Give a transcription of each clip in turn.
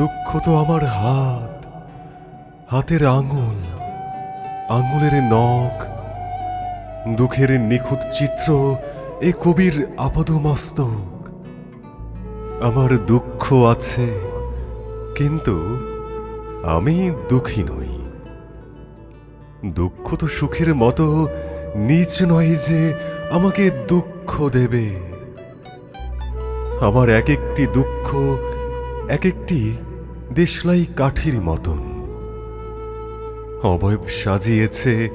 দুঃখ তো আমার হাত। হাতের আঙুল, আঙুলের নখ, দুঃখের নিখুঁত চিত্র এ কবির আপাদমস্তক। আমার দুঃখ আছে, কিন্তু আমি দুঃখী নই। দুঃখ তো সুখের মতো নিচ নয় যে আমাকে দুঃখ দেবে। আমার এক একটি দুঃখ এক একটি দেশলাই কাঠির মতন। অবয়ব সাজিয়েছে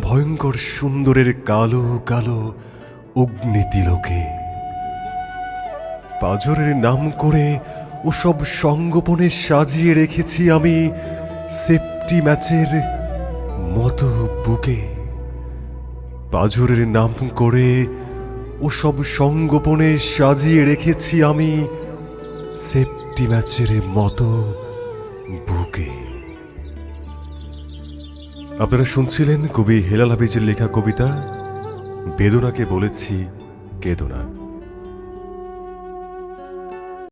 ভয়ঙ্কর সুন্দরের কালো কালো অগ্নিতিলকে। পাজরের নাম করে ওসব সঙ্গোপনে সাজিয়ে রেখেছি আমি সেফটি ম্যাচের মতো বুকে। পাজরের নাম করে ওসব সঙ্গোপনে সাজিয়ে রেখেছি আমি সেফটি ম্যাচের মতো বুকে। আপনারা শুনছিলেন কবি হেলাল হাবিজের লেখা কবিতা বেদনাকে বলেছি কেদনা।